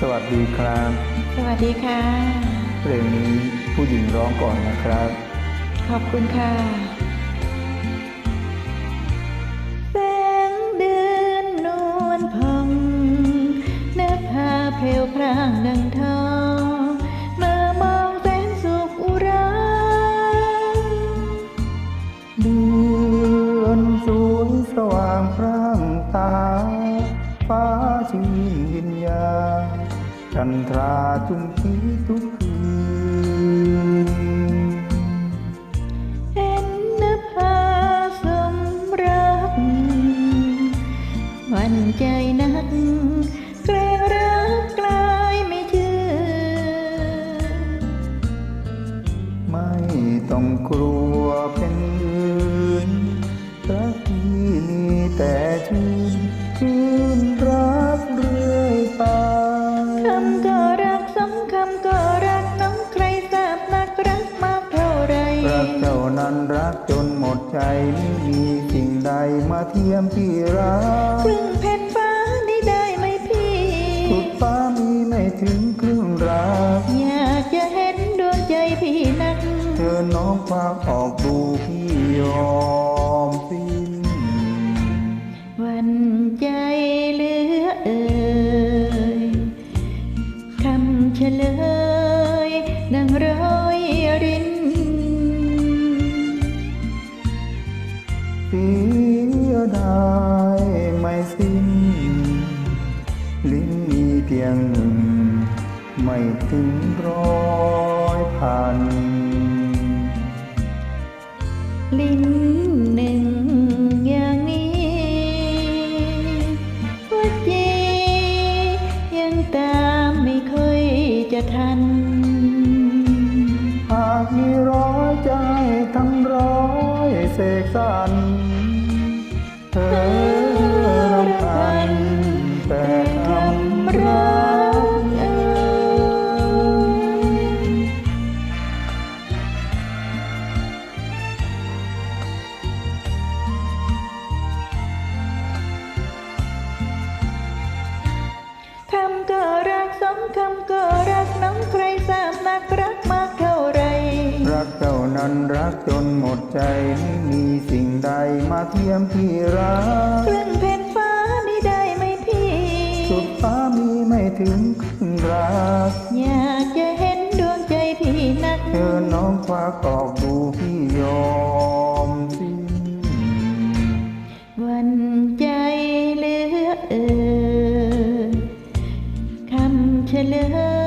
สวัสดีครับ สวัสดีค่ะ เพลงนี้ผู้หญิงร้องก่อนนะครับ ขอบคุณค่ะแสงเดือนนวลพองเนื้อผ้าเพลวพรางดังทองเมื่อมองแสนสุขอุราเดือนสวยสว่างพร่างตา ฟ้าชื่นยินยา จันทราจุมพีทุกคืนเห็นนภาสมรักวันใจนักเกรงรักกลายไม่เชื่อ ไม่ต้องกลัวเป็นอื่นรักที่มีแต่ชื่น รักจนหมดใจไม่มีสิ่งใดมาเทียมที่รักครึ่งแผ่นฟ้านี่ได้ไหมพี่สุดฟ้ามีไม่ถึงครึ่งรัก อยากจะเห็นดวงใจพี่นักเธอน้องควักออกดูพี่ยอมสิ้นหวันใจเหลือเอ่ยคำเฉลยดังร้อ เสียดายไม่สิ้น ลิ้นมีเพียงหนึ่งไม่ถึงร้อยพัน ลิ้นหนึ่งอย่างนี้ว่าจียังตามไม่เคยจะทัน เกเจ้านั้นรักจนหมดใจไม่มีสิ่งใดมาเทียมที่รักครึ่งแผ่นฟ้านี่ได้ไหมพี่สุดฟ้ามีไม่ถึงครึ่งรัก อยากจะเห็นดวงใจพี่นักเชิญน้องควักออกดูพี่ยอมสิ้นวันใจเหลือเอ่ยคำเฉลย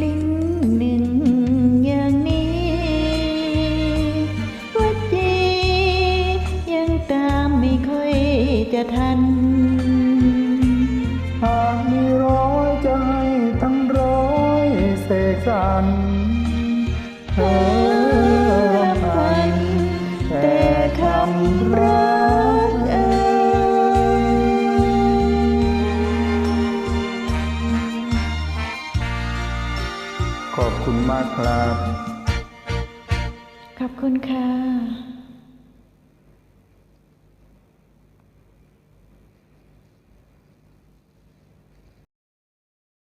ลิ้นหนึ่งอย่างนี้ว่าจียังตามไม่ค่อยจะทัน หากมีร้อยใจทั้งร้อยเสกสรรเธอรำพันแต่คำรั ขอบคุณมากครับ ขอบคุณค่ะ